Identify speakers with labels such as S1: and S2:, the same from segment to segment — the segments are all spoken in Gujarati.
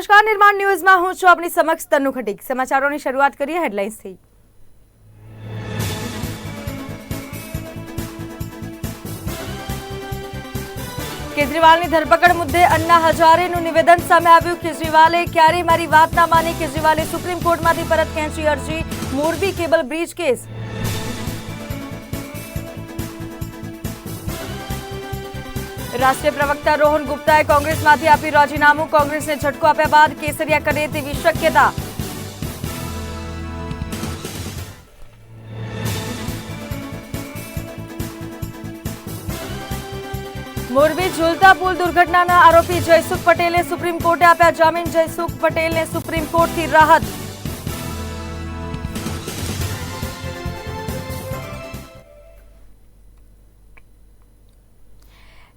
S1: નમસ્કાર, નિર્માણ ન્યૂઝમાં હું છું આપની સમક્ષ તનુ ખટીક. સમાચારોની શરૂઆત કરીએ હેડલાઇન્સથી. કેજરીવાલની ધરપકડ મુદ્દે અન્ના હજારેનું નિવેદન સામે આવ્યું. કેજરીવાલે ક્યારે મારી વાત ના માની. કેજરીવાલે સુપ્રીમ કોર્ટમાંથી પરત ખેંચી અરજી. મોરબી કેબલ બ્રિજ કેસ. રાષ્ટ્રીય પ્રવક્તા રોહન ગુપ્તાએ કોંગ્રેસમાંથી આપી રાજીનામું. કોંગ્રેસને ઝટકો આપ્યા બાદ કેસરિયા કરે તેવી શક્યતા. મોરબી ઝુલતા પુલ દુર્ઘટનાના આરોપી જયસુખ પટેલે સુપ્રીમ કોર્ટે આપ્યા જામીન. જયસુખ પટેલને સુપ્રીમ કોર્ટથી રાહત.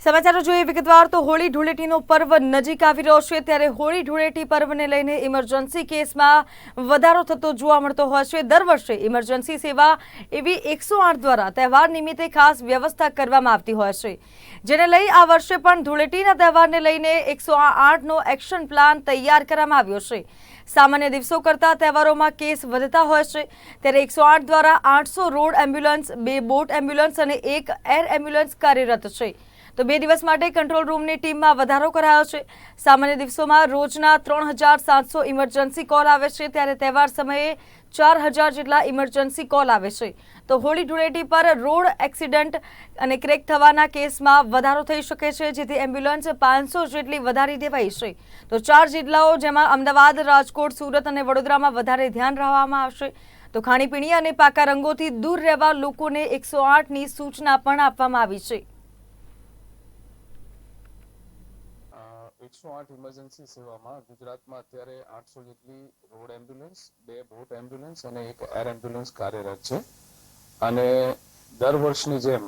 S1: સમાચારો જોઈએ વિગતવાર તો હોળી ધૂળેટીનો પર્વ નજીક આવી રહ્યો છે. ત્યારે હોળી ધૂળેટી પર્વને લઈને ઇમરજન્સી કેસમાં વધારો થતો જોવા મળતો હોય છે. દર વર્ષે ઇમરજન્સી સેવા એવી એકસો દ્વારા તહેવાર નિમિત્તે ખાસ વ્યવસ્થા કરવામાં આવતી હોય છે. જેને લઈ આ વર્ષે પણ ધૂળેટીના તહેવારને લઈને એકસો આઠનો એક્શન પ્લાન તૈયાર કરવામાં આવ્યો છે. સામાન્ય દિવસો કરતાં તહેવારોમાં કેસ વધતા હોય છે. ત્યારે એકસો દ્વારા આઠસો રોડ એમ્બ્યુલન્સ, બે બોટ એમ્બ્યુલન્સ અને એક એર એમ્બ્યુલન્સ કાર્યરત છે. તો બે દિવસ માટે કંટ્રોલ રૂમની ટીમમાં વધારો કરાયો છે. સામાન્ય દિવસોમાં રોજના ત્રણ હજાર સાતસો ઇમરજન્સી કોલ આવે છે, ત્યારે તહેવાર સમયે ચાર હજાર જેટલા ઇમરજન્સી કોલ આવે છે. તો હોળી ધૂળેટી પર રોડ એક્સિડન્ટ અને ક્રેક થવાના કેસમાં વધારો થઈ શકે છે, જેથી એમ્બ્યુલન્સ પાંચસો જેટલી વધારી દેવાઈ છે. તો ચાર જિલ્લાઓ જેમાં અમદાવાદ, રાજકોટ, સુરત અને વડોદરામાં વધારે ધ્યાન રાખવામાં આવશે. તો ખાણીપીણી અને પાકા રંગોથી દૂર રહેવા લોકોને એકસો આઠની સૂચના પણ આપવામાં આવી છે.
S2: એકસો આઠ ઇમરજન્સી સેવામાં ગુજરાતમાં અત્યારે આઠસો જેટલી રોડ એમ્બ્યુલન્સ બે બોટ એમ્બ્યુલન્સ અને એક એર એમ્બ્યુલન્સ કાર્યરત છે. અને દર વર્ષની જેમ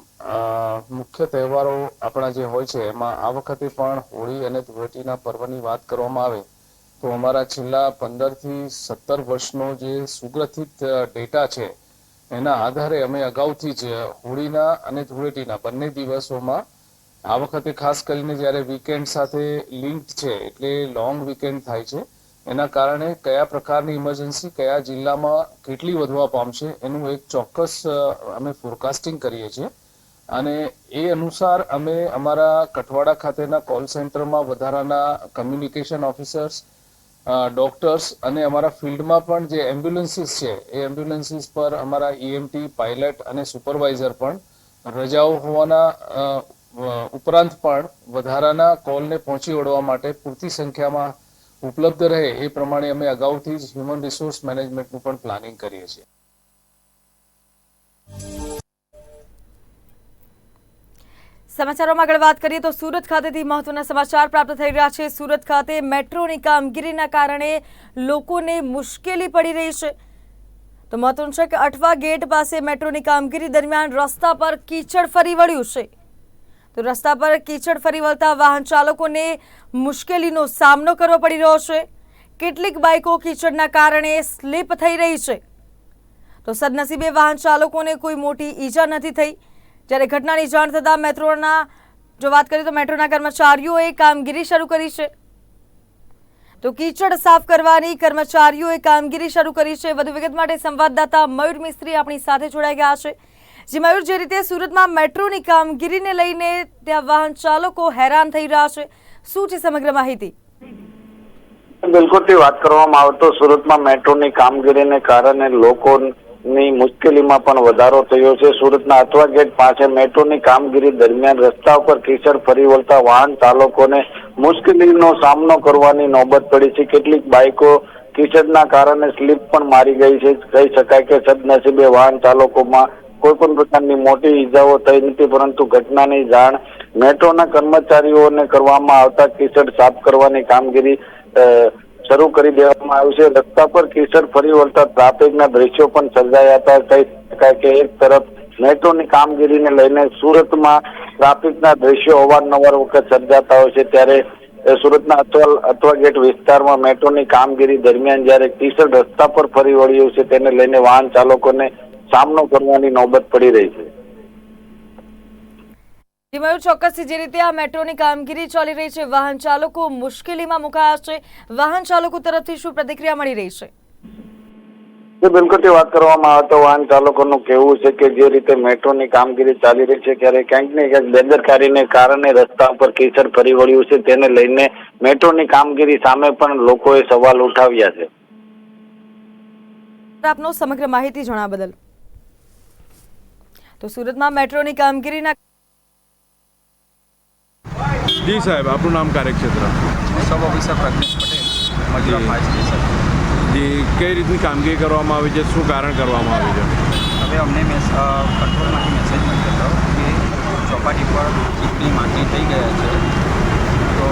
S2: મુખ્ય તહેવારો આપણા જે હોય છે, એમાં આ વખતે પણ હોળી અને ધૂળેટીના પર્વની વાત કરવામાં આવે, તો અમારા છેલ્લા પંદરથી સત્તર વર્ષનો જે સુગ્રથિત ડેટા છે, એના આધારે અમે અગાઉથી જ હોળીના અને ધૂળેટીના બંને દિવસોમાં આ વખતે ખાસ કરીને જ્યારે વીકેન્ડ સાથે લિંક છે, એટલે લોંગ વીકેન્ડ થાય છે, એના કારણે કયા પ્રકારની ઇમરજન્સી કયા જિલ્લામાં કેટલી વધવા પામશે, એનું એક ચોક્કસ અમે ફોરકાસ્ટિંગ કરીએ છીએ. અને એ અનુસાર અમે અમારા કઠવાડા ખાતેના કોલ સેન્ટરમાં વધારાના કમ્યુનિકેશન ઓફિસર્સ ડોક્ટર્સ અને અમારા ફિલ્ડમાં પણ જે એમ્બ્યુલન્સીસ છે, એ એમ્બ્યુલન્સીસ પર અમારા ઈએમટી પાયલટ અને સુપરવાઇઝર પણ રજાઓ હોવાના ઉપરાંત પણ વધારાના કોલને પહોંચી વળવા માટે પૂરતી સંખ્યામાં ઉપલબ્ધ રહે એ પ્રમાણે અમે અગાઉથી જ હ્યુમન રિસોર્સ મેનેજમેન્ટનું પણ પ્લાનિંગ કરીએ છીએ.
S1: સમાચારોમાં આગળ વાત કરીએ તો સુરત ખાતેથી મહત્વના સમાચાર પ્રાપ્ત થઈ રહ્યા છે. સુરત ખાતે મેટ્રોની કામગીરીના કારણે લોકોને મુશ્કેલી પડી રહી છે. તો મહત્વનું છે કે અઠવા ગેટ પાસે મેટ્રોની કામગીરી દરમિયાન રસ્તા પર કીચડ ફરી વળ્યું છે. તો રસ્તા પર કીચડ ફરી વળતા વાહન ચાલકોને મુશ્કેલીનો સામનો કરવો પડી રહ્યો છે. કેટલીક બાઇકો કીચડના કારણે સ્લીપ થઈ રહી છે. તો સદનસીબે વાહન ચાલકોને કોઈ મોટી ઈજા નથી થઈ. જ્યારે ઘટનાની જાણ થતાં મેટ્રોના, જો વાત કરીએ તો મેટ્રોના કર્મચારીઓએ કામગીરી શરૂ કરી છે. તો કીચડ સાફ કરવાની કર્મચારીઓએ કામગીરી શરૂ કરી છે. વધુ વિગત માટે સંવાદદાતા મયુર મિસ્ત્રી આપણી સાથે જોડાઈ ગયા છે. જે મયુર જે રીતે સુરતમાં મેટ્રોની કામગીરીને લઈને ત્યાં વાહન ચાલકો હેરાન થઈ રહ્યા છે. શું છે સમગ્ર માહિતી?
S3: બિલકુલથી વાત કરવામાં આવે તો સુરતમાં મેટ્રોની કામગીરીને કારણે લોકોની મુશ્કેલીમાં પણ વધારો થયો છે. સુરતના અથવા ગેટ પાસે મેટ્રોની કામગીરી દરમિયાન રસ્તા ઉપર કીચડ ફરી વળતા વાહન ચાલકોને મુશ્કેલીનો સામનો કરવાની નોબત પડી છે. કેટલીક બાઇકો કીચડના કારણે સ્લીપ પણ મારી ગઈ છે. કહી શકાય કે સદનસીબે વાહન ચાલકોમાં કોઈ પણ પ્રકારની મોટી ઈજાઓ થઈ નથી, પરંતુ ઘટનાની જાણ મેટ્રોના કર્મચારીઓને કરવામાં આવતા કીચડ સાફ કરવાની કામગીરી શરૂ કરી દેવામાં આવી છે. રસ્તા પર કીચડ ફરી વળતા ટ્રાફિકના દ્રશ્યો પણ સર્જાયા હતા. કહી શકાય કે એક તરફ મેટ્રોની કામગીરીને લઈને સુરતમાં ટ્રાફિકના દ્રશ્યો અવારનવાર વખત સર્જાતા હોય છે. ત્યારે સુરતના અથવા અથવા ગેટ વિસ્તારમાં મેટ્રોની કામગીરી દરમિયાન જ્યારે કીચડ રસ્તા પર ફરી વળ્યું છે, તેને લઈને વાહન ચાલકોને સામનો કરવાની નોબત પડી રહી છે.
S1: મયુર ચોક્કસથી જે રીતે આ મેટ્રોની કામગીરી ચાલી રહી છે વાહન ચાલકો મુશ્કેલીમાં મુકાયા છે. વાહન ચાલકો તરફથી શું પ્રતિક્રિયા મળી રહી છે?
S3: બિલકુલ વાત કરવામાં આવે તો વાહન ચાલકોનું કહેવું છે કે જે રીતે મેટ્રોની કામગીરી ચાલી રહી છે ત્યારે ક્યાંક ને ક્યાંક બેદરકારીને કારણે રસ્તા ઉપર કેસર ફરી વળ્યું છે. તેને લઈને મેટ્રોની કામગીરી સામે પણ લોકોએ સવાલ ઉઠાવ્યા છે.
S1: આપનો સમગ્ર માહિતી જણાવ બદલ. તો સુરતમાં મેટ્રોની કામગીરીના
S4: જી સાહેબ આપનું નામ કાર્યક્ષેત્ર?
S5: Sub officer Pragnesh Patel Majura
S4: ji.
S5: Fire station.
S4: જી કઈ રીતની કામગીરી કરવામાં આવી છે? શું કારણ કરવામાં આવ્યું છે?
S5: હવે અમને મેસ કંટ્રોલમાંથી મેસેજ મળ્યો હતો કે ચોપાટી પર ચીકણી માટી થઈ ગયા છે. તો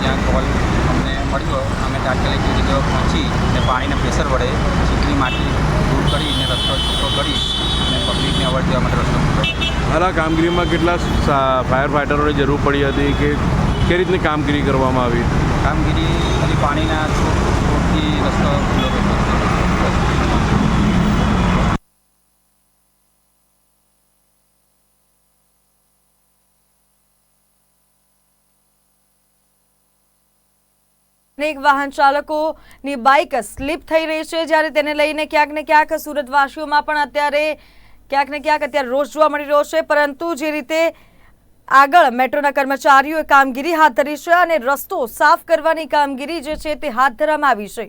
S5: ત્યાં કોલ અમને મળ્યો. અમે તાત્કાલિક જગ્યાએ પહોંચી અને પાણીના પ્રેશર વડે ચીકણી માટી દૂર કરીને રસ્તો છૂટો કરી અને પબ્લિકને અવર જવા માટે રસ્તો ખુલ્લો
S4: હાલ આ કામગીરીમાં કેટલા ફાયર ફાઇટરોની જરૂર પડી હતી કે કઈ રીતની કામગીરી કરવામાં આવી
S5: કામગીરી ખાલી પાણીના સ્ત્રોતથી રસ્તો ખુલ્લો
S1: અનેક વાહન ચાલકોની બાઇક સ્લીપ થઈ રહી છે. જ્યારે તેને લઈને ક્યાંક ને ક્યાંક સુરતવાસીઓમાં પણ અત્યારે ક્યાંક ને ક્યાંક અત્યારે રોષ જોવા મળી રહ્યો છે, પરંતુ જે રીતે આગળ મેટ્રોના કર્મચારીઓએ કામગીરી હાથ ધરી છે અને રસ્તો સાફ કરવાની કામગીરી જે છે તે હાથ ધરવામાં આવી છે.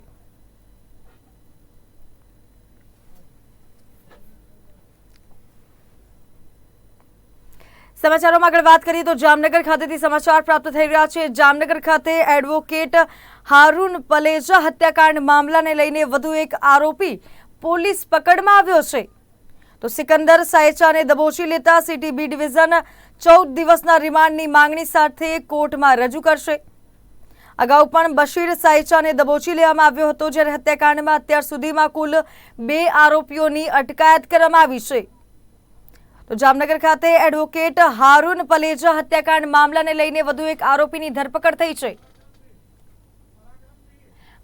S1: સમાચારોમાં આગળ વાત કરીએ તો જામનગર ખાતેથી સમાચાર પ્રાપ્ત થઈ રહ્યા છે. જામનગર ખાતે એડવોકેટ હારૂન પલેજા હત્યાકાંડ મામલાને લઈને વધુ એક આરોપી પોલીસ પકડમાં આવ્યો છે. તો સિકંદર સાયચાને દબોચી લેતા સિટી બી ડિવિઝન ચૌદ દિવસના રિમાન્ડની માંગણી સાથે કોર્ટમાં રજૂ કરશે. અગાઉ પણ બશીર સાયચાને દબોચી લેવામાં આવ્યો હતો, જ્યારે હત્યાકાંડમાં અત્યાર સુધીમાં કુલ બે આરોપીઓની અટકાયત કરવામાં આવી છે. તો જામનગર ખાતે એડવોકેટ હારૂન પલેજા હત્યાકાંડ મામલાને લઈને વધુ એક આરોપીની ધરપકડ થઈ છે.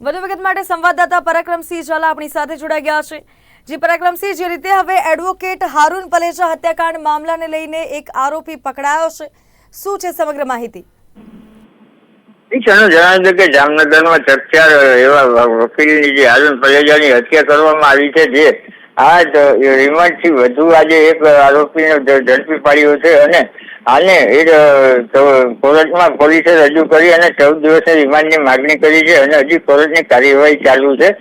S1: વધુ વિગત માટે સંવાદદાતા પરાક્રમસિંહ ઝાલા આપણી સાથે જોડાઈ ગયા છે. જી, પરાક્રમસિંહ, જે રીતે હવે એડવોકેટ હારૂન પલેજા હત્યાકાંડ મામલાને લઈને એક આરોપી પકડાયો છે, શું છે સમગ્ર માહિતી?
S6: જણાવ્યું છે કે જામનગરમાં ચર્ચા એવા વકીલની જે હારૂન પલેજાની હત્યા કરવામાં આવી છે, જે આ રિમાન્ડથી વધુ આજે એક આરોપીને ઝડપી પાડ્યો છે અને આને એ કોર્ટમાં પોલીસે રજૂ કરી અને ચૌદ દિવસની રિમાન્ડની માગણી કરી છે અને હજી કોર્ટની કાર્યવાહી ચાલુ છે.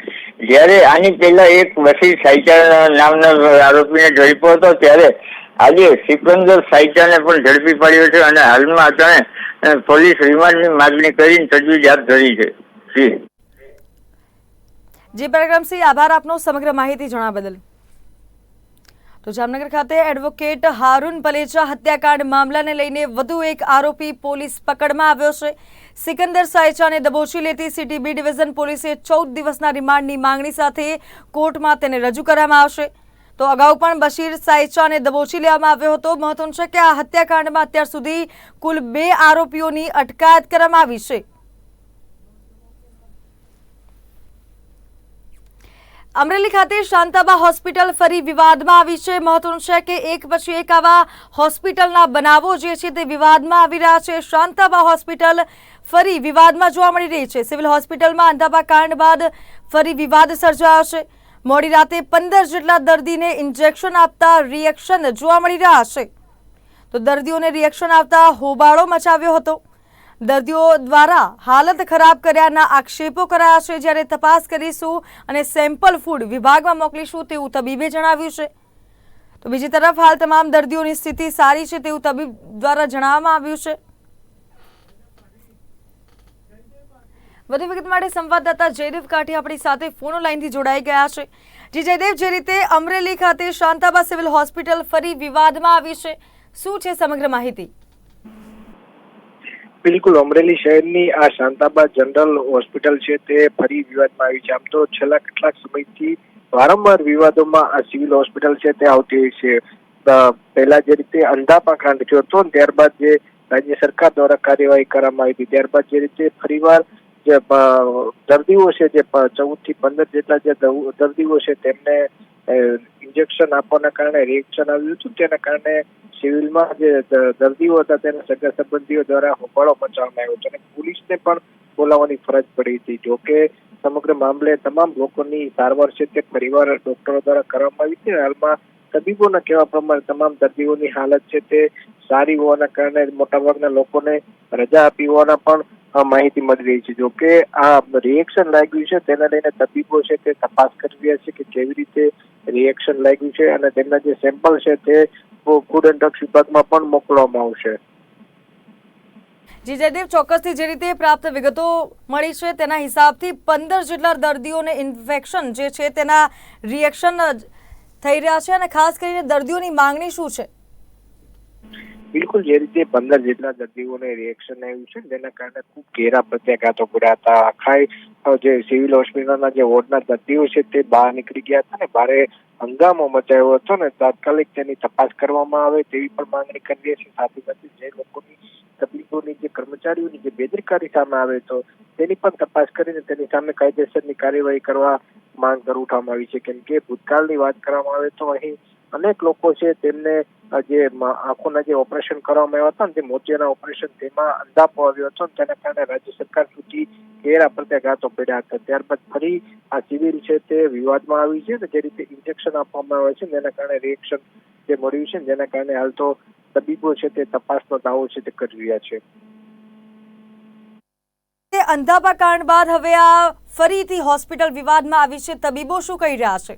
S6: જ્યારે આની પહેલા એક બશીર સાઈચા નામના આરોપીને ઝડપ્યો હતો, ત્યારે આજે સિકંદર સાઈચાને પણ ઝડપી પાડ્યો છે અને હાલમાં તેણે પોલીસ રિમાન્ડની માગણી કરીને તજવીજ હાથ ધરી છે. જી.
S1: પરાક્રમસિંહ આભાર આપનો સમગ્ર માહિતી જણા બદલ. તો જામનગર ખાતે એડવોકેટ હારૂન પલેચા હત્યાકાંડ મામલાને લઈને વધુ એક આરોપી પોલીસ પકડમાં આવ્યો છે. સિકંદર સાયચાને દબોચી લેતી સિટી બી ડિવિઝન પોલીસે ચૌદ દિવસના રિમાન્ડની માંગણી સાથે કોર્ટમાં તેને રજૂ કરવામાં આવશે. તો અગાઉ પણ બશીર સાયચાને દબોચી લેવામાં આવ્યો હતો. મહત્વનું છે કે આ હત્યાકાંડમાં અત્યાર સુધી કુલ બે આરોપીઓની અટકાયત કરવામાં આવી છે. અમરેલી ખાતે શાંતાબા હોસ્પિટલ ફરી વિવાદમાં આવી છે. મહત્વનું છે કે એક પછી એક આવા હોસ્પિટલના બનાવો જે છે તે વિવાદમાં આવી રહ્યા છે. શાંતાબા હોસ્પિટલ ફરી વિવાદમાં જોવા મળી રહી છે. સિવિલ હોસ્પિટલમાં અંધાબા કાંડ બાદ ફરી વિવાદ સર્જાયો છે. મોડી રાતે પંદર જેટલા દર્દીને ઇન્જેક્શન આપતા રિએક્શન જોવા મળી રહ્યા છે. તો દર્દીઓને રિએક્શન આવતા હોબાળો મચાવ્યો હતો. દર્દીઓ દ્વારા હાલત ખરાબ કર્યાના આક્ષેપો કરાયા છે. જ્યારે તપાસ કરીશું અને સેમ્પલ ફૂડ વિભાગમાં મોકલીશું તેવું તબીબે જણાવ્યું છે. તો બીજી તરફ હાલ તમામ દર્દીઓની સ્થિતિ સારી છે તેવું તબીબ દ્વારા જણાવવામાં આવ્યું છે. વધુ વિગત માટે સંવાદદાતા જયદેવ કાઠી આપણી સાથે ફોન લાઈનથી જોડાઈ ગયા છે. જી જયદેવ, જે રીતે અમરેલી ખાતે શાંતાબા સિવિલ હોસ્પિટલ ફરી વિવાદમાં આવી છે, શું છે સમગ્ર માહિતી?
S7: બિલકુલ, અમરેલી શહેરની આ શાંતાબા જનરલ હોસ્પિટલ છે તે ફરી વિવાદમાં આવી છે. આમ તો છેલ્લા કેટલાક સમયથી વારંવાર વિવાદોમાં આ સિવિલ હોસ્પિટલ છે તે આવતી હોય છે. પહેલા જે રીતે અંધાપા કાંડ થયો હતો ત્યારબાદ જે રાજ્ય સરકાર દ્વારા કાર્યવાહી કરવામાં આવી હતી, ત્યારબાદ જે રીતે ફરીવાર જે દર્દીઓ છે જે ચૌદથી પંદર જેટલા જે દર્દીઓ છે તેમને ઇન્જેક્શન આપવાના કારણે રિએક્શન આવ્યું હતું. તેના કારણે સિવિલમાં જે દર્દીઓ હતા તેના સગા સંબંધીઓ દ્વારા હોબાળો મચાવવામાં આવ્યો હતો અને પોલીસને પણ બોલાવવાની ફરજ પડી હતી. જોકે સમગ્ર મામલે તમામ લોકોની સારવાર છે તે પરિવાર ડોક્ટરો દ્વારા કરવામાં આવી છે હાલમાં તબીબોના કહેવા પ્રમાણે તમામ દર્દીઓની હાલત છે તે સારી હોવાના કારણે મોટાભાગના લોકોને રજા આપી હોવાના પણ માહિતી મળી રહી છે. જોકે આ રિએક્શન લાગ્યું છે તેને લઈને તબીબો છે તે તપાસ કરી રહ્યા છે કે કેવી રીતે રિએક્શન લાગ્યું છે અને તેમના જે સેમ્પલ છે તે ફૂડ એન્ડ ડ્રગ્સ વિભાગમાં પણ મોકલવામાં આવશે.
S1: જી, જયદેવ, ચોક્કસથી જે રીતે પ્રાપ્ત વિગતો મળી છે તેના હિસાબથી પંદર જેટલા દર્દીઓને ઇન્ફેક્શન જે છે તેના રિએક્શન થઈ રહ્યા છે અને ખાસ કરીને દર્દીઓની માંગણી શું છે?
S7: બિલકુલ, જે રીતે પંદર જેટલા દર્દીઓને રિએક્શન આવ્યું છે તેના કારણે ખૂબ ઘેરા પ્રત્યાઘાતો પડ્યા હતા. આખા જે સિવિલ હોસ્પિટલના જે વોર્ડના દર્દીઓ છે તે બહાર નીકળી ગયા હતા ને ભારે હંગામો મચાવ્યો હતો ને તાત્કાલિક તેની તપાસ કરવામાં આવે તેવી પણ માંગણી કરી છે. સાથે સાથે જે લોકોની તબીબોની જે કર્મચારીઓની જે બેદરકારી સામે આવે તો તેની પણ તપાસ કરીને તેની સામે કાયદેસરની કાર્યવાહી કરવા માંગ કરી ઉઠાવવામાં આવી છે. કેમ કે ભૂતકાળની વાત કરવામાં આવે તો અહીં અનેક લોકો છે તેમને જે આંખોના જે ઓપરેશન કરવામાં આવ્યા હતા ને તે મોતિયાના ઓપરેશન તેમાં અંધાપો આવ્યો હતો તેના કારણે રાજ્ય સરકાર સુધી ઘેરા પ્રત્યાઘાતો પડ્યા હતા. ત્યારબાદ ફરી આ સિવિલ છે તે વિવાદમાં આવી છે ને જે રીતે ઇન્જેક્શન આપવામાં આવે છે તેના કારણે રિએક્શન જે મળ્યું છે જેના કારણે હાલ તો તબીબો છે તે તપાસનો દાવો છે તે કરી રહ્યા છે.
S1: અંધાપા કાંડ બાદ હવે આ ફરીથી હોસ્પિટલ વિવાદમાં આવી છે. તબીબો શું કહી રહ્યા છે?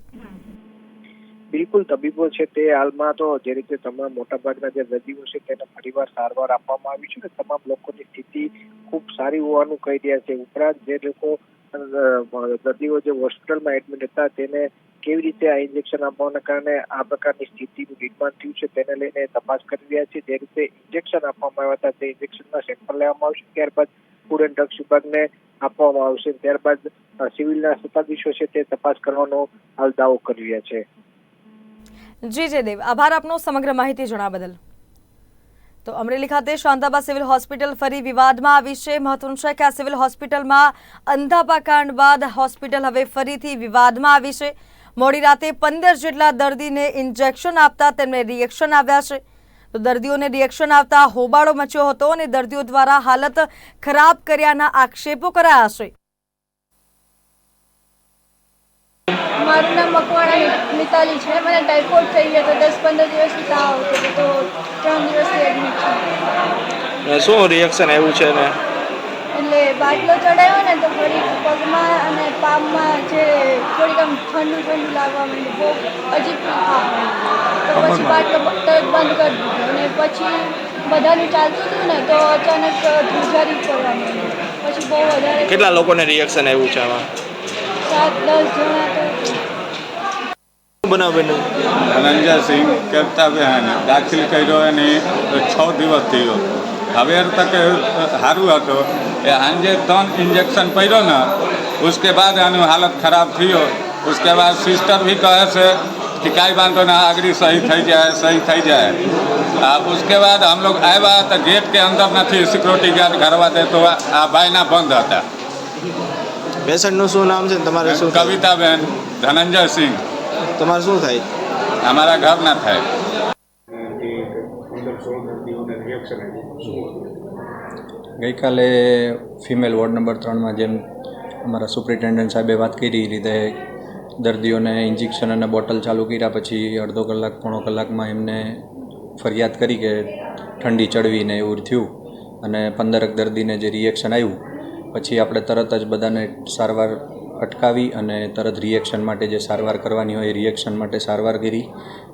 S7: બિલકુલ તબીબો છે તે હાલમાં તો જે રીતે તમામ મોટાભાગના જે દર્દીઓ છે તેને ફરીવાર સારવાર આપવામાં આવી છે ને તમામ લોકોની સ્થિતિ ખૂબ સારી હોવાનું કહી રહ્યા છે. ઉપરાંત જે લોકો દર્દીઓ જે હોસ્પિટલમાં એડમિટ હતા તેને કેવી રીતે આ ઇન્જેક્શન આપવાના કારણે આ પ્રકારની સ્થિતિનું નિર્માણ થયું છે તેને લઈને તપાસ કરી રહ્યા છે. જે રીતે ઇન્જેક્શન આપવામાં આવ્યા હતા તે ઇન્જેક્શનના સેમ્પલ લેવામાં આવશે. ત્યારબાદ ફૂડ એન્ડ ડ્રગ્સ વિભાગને આપવામાં આવશે. ત્યારબાદ સિવિલના સત્તાધીશો છે તે તપાસ કરવાનો હાલ દાવો કરી રહ્યા છે.
S1: જી જયદેવ આભાર આપનો સમગ્ર માહિતી જણાવવા બદલ. તો અમરેલી ખાતે શાંતાબા સિવિલ હોસ્પિટલ ફરી વિવાદમાં આવી છે. મહત્વનું છે કે આ સિવિલ હોસ્પિટલમાં અંધાપા કાંડ બાદ હોસ્પિટલ હવે ફરીથી વિવાદમાં આવી છે. મોડી રાતે પંદર જેટલા દર્દીને ઇન્જેક્શન આપતા તેમને રિએક્શન આવ્યા છે. તો દર્દીઓને રિએક્શન આવતા હોબાળો મચ્યો હતો અને દર્દીઓ દ્વારા હાલત ખરાબ કર્યાના આક્ષેપો કરાયા છે.
S8: મારું નામ મકવાણા મિતાલી છે. મને ટાઇફોઇડ થઈ ગયો તો દસ પંદર દિવસથી તાવ હતો. તો ત્રણ દિવસથી એડમિટ છું.
S9: શું રિએક્શન આવ્યું છે ને?
S8: બાટલો ચડાવ્યો ને તો ફરી પગમાં અને પામમાં જે થોડીક આમ ઠંડુ ઠંડુ લાગવા માંડ્યું બહુ અજીબ તો પછી બાટલો તરત બંધ કરી દીધો. અને પછી બધાનું ચાલતું હતું ને તો અચાનક ધ્રુજારી પડવા માંડ્યું. પછી બહુ વધારે
S9: કેટલા લોકોને રિએક્શન આવ્યું છે આમાં?
S8: સાત દસ જણા તો
S9: શું બનાવ બન્યું
S10: ધનંજયસિંહ કહેતાબેન દાખલ કર્યો અને છ દિવસ થયો. હવે તક સારું હતો. એ આંજે ત્રણ ઇન્જેક્શન પડ્યો ને उसके बाद આનું હાલત ખરાબ થયો उसके बाद સિસ્ટર भी કહે છે કે કાંઈ વાંધો ના આગળ સહી થઈ જાય સહી થઈ જાય આ उसके बाद हम लोग આવ્યા તો ગેટ કે અંદર નથી સિક્યોરિટી ગાર્ડ કરવા દે તો આ ભાઈના બંધ હતા
S9: પેશન્ટનું શું નામ છે ને તમારે શું થાય?
S10: કવિતાબેન ધનંજયસિંહ
S9: તમારે શું થાય
S10: અમારા ઘરના થાય
S11: ગઈકાલે ફિમેલ વોર્ડ નંબર ત્રણમાં જેમ અમારા સુપ્રિન્ટેન્ડન્ટ સાહેબે વાત કરી એ રીતે દર્દીઓને ઇન્જેક્શન અને બોટલ ચાલુ કર્યા પછી અડધો કલાક, પોણો કલાકમાં એમને ફરિયાદ કરી કે ઠંડી ચડવીને એવું થયું અને પંદરક દર્દીને જે રિએક્શન આવ્યું, પછી આપણે તરત જ બધાને સારવાર અટકાવી અને તરત રિએક્શન માટે જે સારવાર કરવાની હોય એ રિએક્શન માટે સારવાર કરી.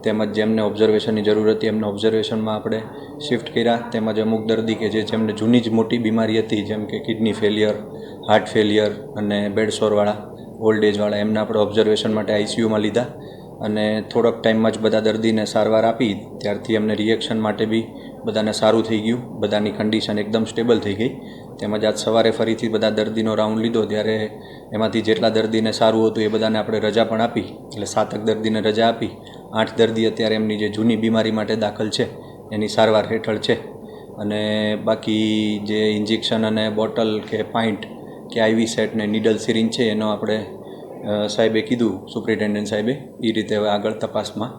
S11: તેમજ જેમને ઓબ્ઝર્વેશનની જરૂર હતી એમને ઓબ્ઝર્વેશનમાં આપણે શિફ્ટ કર્યા. તેમજ અમુક દર્દી કે જે જેમને જૂની જ મોટી બીમારી હતી, જેમ કે કિડની ફેલિયર હાર્ટ ફેલિયર અને બેડસોરવાળા ઓલ્ડ એજવાળા એમને આપણે ઓબ્ઝર્વેશન માટે આઈસીયુમાં લીધા. અને થોડોક ટાઈમમાં જ બધા દર્દીને સારવાર આપી. ત્યારથી એમને રિએક્શન માટે બી બધાને સારું થઈ ગયું. બધાની કન્ડિશન એકદમ સ્ટેબલ થઈ ગઈ. તેમજ આજ સવારે ફરીથી બધા દર્દીનો રાઉન્ડ લીધો ત્યારે એમાંથી જેટલા દર્દીને સારું હતું એ બધાને આપણે રજા પણ આપી. એટલે સાતક દર્દીને રજા આપી. આઠ દર્દી અત્યારે એમની જે જૂની બીમારી માટે દાખલ છે, એની સારવાર હેઠળ છે. અને બાકી જે ઇન્જેક્શન અને બોટલ કે પાઇન્ટ કે આઈવી સેટ ને નીડલ સિરિંજ છે, એનો આપણે સાહેબે કીધું સુપ્રિન્ટેન્ડન્ટ સાહેબે એ રીતે હવે આગળ તપાસમાં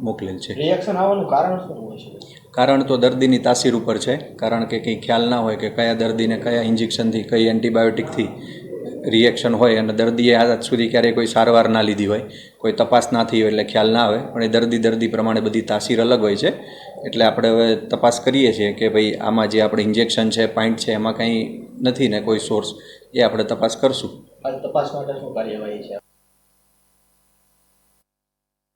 S11: મોકલેલ છે.
S9: રિએક્શન આવવાનું કારણ શું હોય છે?
S11: કારણ તો દર્દીની તાસીર ઉપર છે. કારણ કે કંઈ ખ્યાલ ના હોય કે કયા દર્દીને કયા ઇન્જેક્શનથી કઈ એન્ટીબાયોટિકથી રિએક્શન હોય અને દર્દીએ આજ સુધી ક્યારેય કોઈ સારવાર ના લીધી હોય કોઈ તપાસ ના થઈ હોય એટલે ખ્યાલ ના આવે. પણ એ દર્દી દર્દી પ્રમાણે બધી તાસીર અલગ હોય છે. એટલે આપણે હવે તપાસ કરીએ છીએ કે ભાઈ આમાં જે આપણે ઇન્જેક્શન છે પાઇન્ટ છે એમાં કંઈ નથી ને કોઈ સોર્સ એ આપણે તપાસ કરશું.
S9: તપાસ માટે શું કાર્યવાહી છે?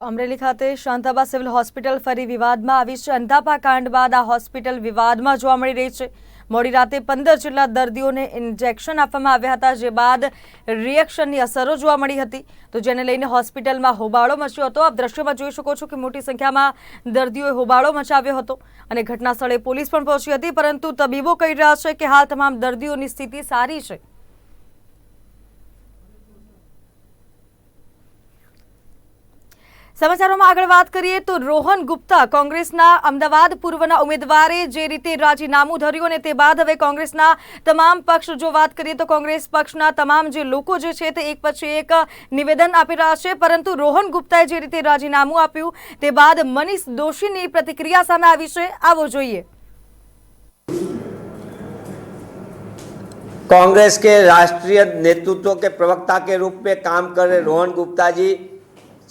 S1: અમરેલી ખાતે શાંતાબા સિવિલ હોસ્પિટલ ફરી વિવાદમાં આવી છે. અંધાપા કાંડ બાદ આ હોસ્પિટલ વિવાદમાં જોવા મળી રહી છે. મોડી રાતે પંદર જેટલા દર્દીઓને ઇન્જેક્શન આપવામાં આવ્યા હતા, જે બાદ રિએક્શનની અસરો જોવા મળી હતી. તો જેને લઈને હોસ્પિટલમાં હોબાળો મચ્યો હતો. આપ દ્રશ્યમાં જોઈ શકો છો કે મોટી સંખ્યામાં દર્દીઓએ હોબાળો મચાવ્યો હતો અને ઘટના સ્થળે પોલીસ પણ પહોંચી હતી. પરંતુ તબીબો કહી રહ્યા છે કે હાલ તમામ દર્દીઓની સ્થિતિ સારી છે. સમાચારોમાં આગળ વાત કરીએ તો રોહન ગુપ્તા કોંગ્રેસના અમદાવાદ પૂર્વના ઉમેદવારે જે રીતે રાજીનામું ધર્યું અને તે બાદ હવે કોંગ્રેસના તમામ પક્ષ જો વાત કરીએ તો કોંગ્રેસ પક્ષના તમામ જે લોકો જે છે તે એક પછી એક નિવેદન આપી રહ્યા છે પરંતુ રોહન ગુપ્તાએ જે રીતે રાજીનામું આપ્યું તે બાદ મનીષ દોશીની પ્રતિક્રિયા સામે આવી છે આવો જોઈએ
S12: कांग्रेस के राष्ट्रीय नेतृत्व के प्रवक्ता के रूप में काम कर रहे रोहन गुप्ता जी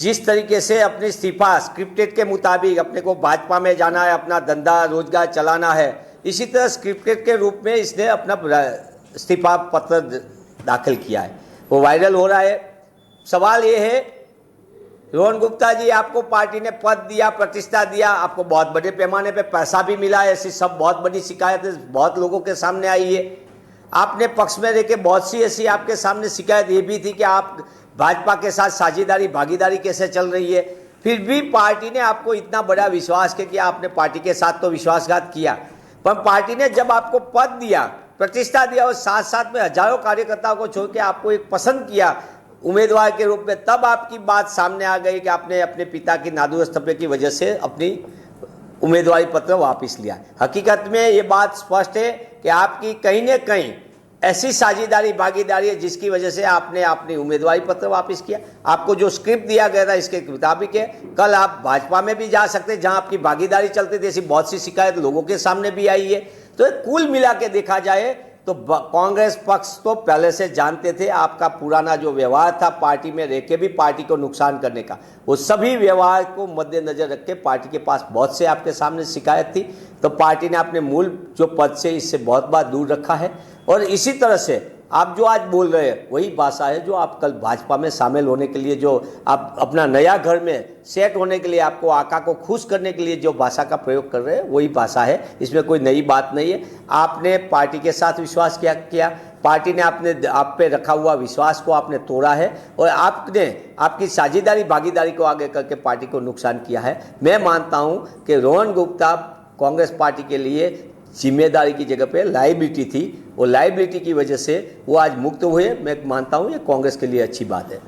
S12: जिस तरीके से अपनी इस्तीफा स्क्रिप्टेड के मुताबिक अपने को भाजपा में जाना है, अपना धंधा, रोज़गार चलाना है, इसी तरह स्क्रिप्टेड के रूप में इसने अपना इस्तीफा पत्र दाखिल किया है। वो वायरल हो रहा है। सवाल ये है, रोहन गुप्ता जी, आपको पार्टी ने पद दिया, प्रतिष्ठा दिया, आपको बहुत बड़े पैमाने पे पैसा भी मिला है, ऐसी सब बहुत बड़ी शिकायतें बहुत लोगों के सामने आई है। आपने पक्ष में रह बहुत सी ऐसी आपके सामने शिकायत ये भी थी कि आप भाजपा के साथ साझेदारी, भागीदारी कैसे चल रही है? फिर भी पार्टी ने आपको इतना बड़ा विश्वास के किया आपने पार्टी के साथ तो विश्वासघात किया। पर पार्टी ने जब आपको पद दिया, प्रतिष्ठा दिया और साथ साथ में हज़ारों कार्यकर्ताओं को छोड़ के आपको एक पसंद किया उम्मीदवार के रूप में, तब आपकी बात सामने आ गई कि आपने अपने पिता की नादुरुस्त तबीयत की वजह से अपनी उम्मीदवारी पत्र वापस लिया। हकीकत में ये बात स्पष्ट है कि आपकी कहीं न कहीं ऐसी साझेदारी, भागीदारी है जिसकी वजह से आपने अपनी उम्मीदवारी पत्र वापस किया। आपको जो स्क्रिप्ट दिया गया था, इसके मुताबिक है, कल आप भाजपा में भी जा सकते हैं जहाँ आपकी भागीदारी चलती थी, ऐसी बहुत सी शिकायत लोगों के सामने भी आई है। तो कुल मिला के देखा जाए तो कांग्रेस पक्ष तो पहले से जानते थे आपका पुराना जो व्यवहार था पार्टी में रह के भी पार्टी को नुकसान करने का। वो सभी व्यवहार को मद्देनजर रख के पार्टी के पास बहुत से आपके सामने शिकायत थी। तो पार्टी ने अपने मूल जो पद से इससे बहुत बार दूर रखा है। और इसी तरह से आप जो आज बोल रहे हैं, वही भाषा है जो आप कल भाजपा में शामिल होने के लिए जो आप अपना नया घर में सेट होने के लिए आपको आका को खुश करने के लिए जो भाषा का प्रयोग कर रहे हैं, वही भाषा है। इसमें कोई नई बात नहीं है। आपने पार्टी के साथ विश्वास किया किया? पार्टी ने आपने आप पे रखा हुआ विश्वास को आपने तोड़ा है और आपने, आपकी साझेदारी, भागीदारी को आगे करके पार्टी को नुकसान किया है। मैं मानता हूँ कि रोहन गुप्ता कांग्रेस पार्टी के लिए जिम्मेदारी की जगह पे लाइबिलिटी थी वो लाइबिलिटी की वजह से वो आज मुक्त हुए मैं मानता हूँ ये कांग्रेस के लिए अच्छी बात है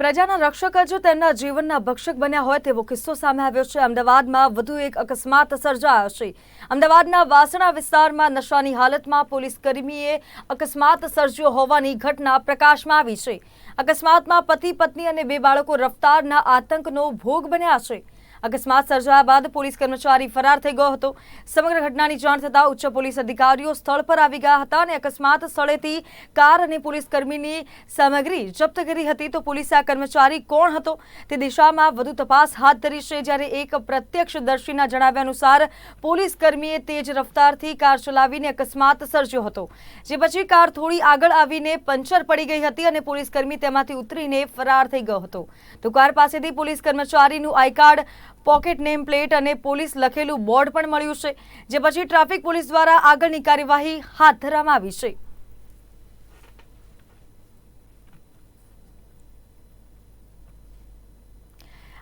S1: પ્રજાના રક્ષક જ તેમના જીવનના ભક્ષક બન્યા હોય તેવો કિસ્સો સામે આવ્યો છે અમદાવાદમાં વધુ એક અકસ્માત સર્જાયો છે અમદાવાદના વાસણા વિસ્તારમાં નશાની હાલતમાં પોલીસ કર્મીએ અકસ્માત સર્જ્યો હોવાની ઘટના પ્રકાશમાં આવી છે અકસ્માતમાં પતિ પત્ની અને બે બાળકો રફતારના આતંકનો ભોગ બન્યા છે અકસ્માત સર્જાયા બાદ પોલીસ કર્મચારી ફરાર થઈ ગયો હતો. સમગ્ર ઘટનાની જાણ થતાં ઉચ્ચ પોલીસ અધિકારીઓ સ્થળ પર આવી ગયા હતા અને અકસ્માત સ્થળેથી કાર અને પોલીસ કર્મીની સામગ્રી જપ્ત કરી હતી. તો પોલીસે આ કર્મચારી કોણ હતો તે દિશામાં વધુ તપાસ હાથ ધરી છે. જ્યારે એક પ્રત્યક્ષદર્શીના જણાવ્યા અનુસાર પોલીસ કર્મીએ તેજ રફતારથી કાર ચલાવીને અકસ્માત સર્જ્યો હતો. જે પછી કાર થોડી આગળ આવીને પંચર પડી ગઈ હતી અને પોલીસ કર્મી તેમાંથી ઉતરીને ફરાર થઈ ગયો હતો. તો કાર પાસેથી police કર્મચારીનું I card pocket name plate અને પોલીસ લખેલું બોર્ડ પણ મળ્યું છે, જે પછી ટ્રાફિક પોલીસ દ્વારા આગળની કાર્યવાહી હાથ ધરવામાં આવી છે.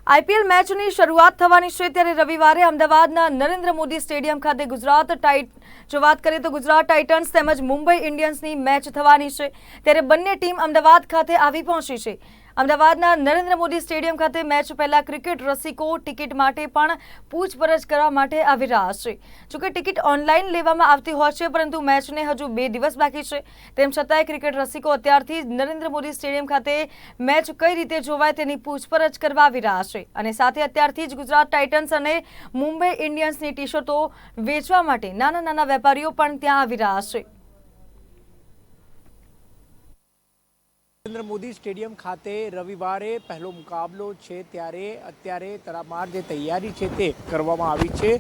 S1: આઈપીએલ મેચની શરૂઆત થવાની છે ત્યારે રવિવારે અમદાવાદના નરેન્દ્ર મોદી સ્ટેડિયમ ખાતે ગુજરાત ટાઇટ, જો વાત કરીએ તો ગુજરાત ટાઇટન્સ તેમજ મુંબઈ ઇન્ડિયન્સની મેચ થવાની છે, ત્યારે બંને ટીમ અમદાવાદ ખાતે આવી પહોંચી છે. અમદાવાદના નરેન્દ્ર મોદી સ્ટેડિયમ ખાતે મેચ પહેલા ક્રિકેટ રસિકો ટિકિટ માટે પણ પૂછપરછ કરવા માટે આવી રહ્યા છે. જોકે ટિકિટ ઓનલાઈન લેવામાં આવતી હોય છે, પરંતુ મેચને હજુ બે દિવસ બાકી છે. તેમ છતાંય ક્રિકેટ રસિકો અત્યારથી નરેન્દ્ર મોદી સ્ટેડિયમ ખાતે મેચ કઈ રીતે જોવાય તેની પૂછપરછ કરવા આવી રહ્યા છે. અને સાથે અત્યારથી જ ગુજરાત ટાઇટન્સ અને મુંબઈ ઇન્ડિયન્સની ટી શર્ટો વેચવા માટે નાના નાના વેપારીઓ પણ ત્યાં આવી રહ્યા છે.
S13: નરેન્દ્ર મોદી સ્ટેડિયમ ખાતે રવિવારે પહેલો મુકાબલો છે ત્યારે અત્યારે તડામાર જે તૈયારી છે તે કરવામાં આવી છે.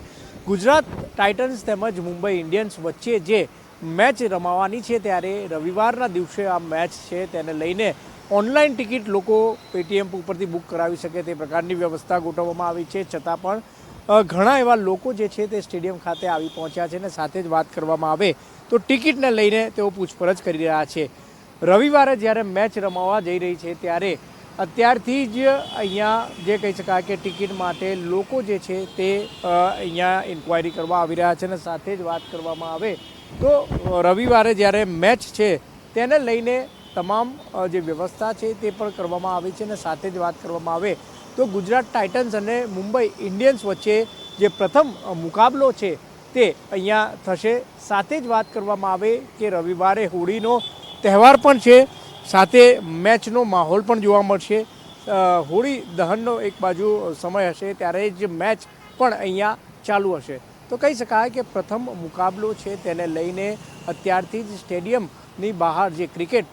S13: ગુજરાત ટાઇટન્સ તેમજ મુંબઈ ઇન્ડિયન્સ વચ્ચે જે મેચ રમાવાની છે ત્યારે રવિવારના દિવસે આ મેચ છે તેને લઈને ઓનલાઈન ટિકિટ લોકો પેટીએમ ઉપરથી બુક કરાવી શકે તે પ્રકારની વ્યવસ્થા ગોઠવવામાં આવી છે. છતાં પણ ઘણા એવા લોકો જે છે તે સ્ટેડિયમ ખાતે આવી પહોંચ્યા છે અને સાથે જ વાત કરવામાં આવે તો ટિકિટને લઈને તેઓ પૂછપરછ કરી રહ્યા છે. રવિવારે જ્યારે મેચ રમાવા જઈ રહી છે ત્યારે અત્યારથી જ અહીંયા જે કહી શકાય કે ટિકિટ માટે લોકો જે છે તે અહીંયા ઇન્ક્વાયરી કરવા આવી રહ્યા છે અને સાથે જ વાત કરવામાં આવે તો રવિવારે જ્યારે મેચ છે તેને લઈને તમામ જે વ્યવસ્થા છે તે પણ કરવામાં આવી છે અને સાથે જ વાત કરવામાં આવે તો ગુજરાત ટાઇટન્સ અને મુંબઈ ઇન્ડિયન્સ વચ્ચે જે પ્રથમ મુકાબલો છે તે અહીંયા થશે. સાથે જ વાત કરવામાં આવે કે રવિવારે હોળીનો તહેવાર પણ છે. સાથે મેચનો માહોલ પણ જોવા મળશે. હોળી દહનનો એક બાજુ સમય હશે, ત્યારે જ મેચ પણ અહીંયા ચાલુ હશે. તો કહી શકાય કે પ્રથમ મુકાબલો છે તેને લઈને અત્યારથી જ સ્ટેડિયમની બહાર જે ક્રિકેટ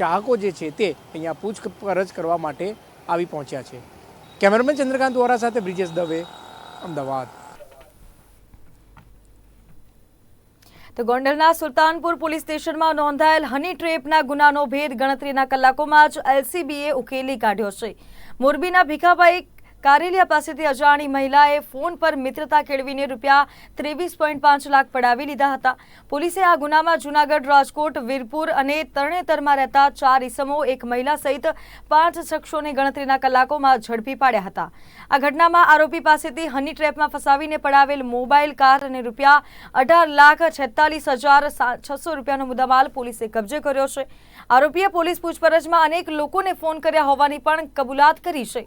S13: ચાહકો જે છે તે અહીંયા પૂછપરછ કરવા માટે આવી પહોંચ્યા છે. કેમેરામેન ચંદ્રકાંત વોરા સાથે બ્રિજેશ દવે, અમદાવાદ.
S1: તો ગોંડલના સુલતાનપુર પોલીસ સ્ટેશનમાં નોંધાયેલ હની ટ્રેપના ગુનાનો ભેદ ગણતરીના કલાકોમાં જ એલસીબીએ ઉકેલી કાઢ્યો છે. મોરબીના ભીખાભાઈ કારેલિયા પાસેથી અજાણી મહિલાએ ફોન પર મિત્રતા કેળવીને રૂપિયા ત્રેવીસ પોઈન્ટ પાંચ લાખ પડાવી લીધા હતા. પોલીસે આ ગુનામાં જૂનાગઢ રાજકોટ, વીરપુર અને તરણેતરમાં રહેતા ચાર ઇસમો એક મહિલા સહિત પાંચ શખ્સોને ગણતરીના કલાકોમાં ઝડપી પાડ્યા હતા. આ ઘટનામાં આરોપી પાસેથી હની ટ્રેપમાં ફસાવીને પડાવેલ મોબાઈલ, કાર અને રૂપિયા અઢાર લાખ છેતાલીસ હજાર છસો રૂપિયાનો મુદ્દામાલ પોલીસે કબજે કર્યો છે. આરોપીએ પોલીસ પૂછપરછમાં અનેક લોકોને ફોન કર્યા હોવાની પણ કબૂલાત કરી છે.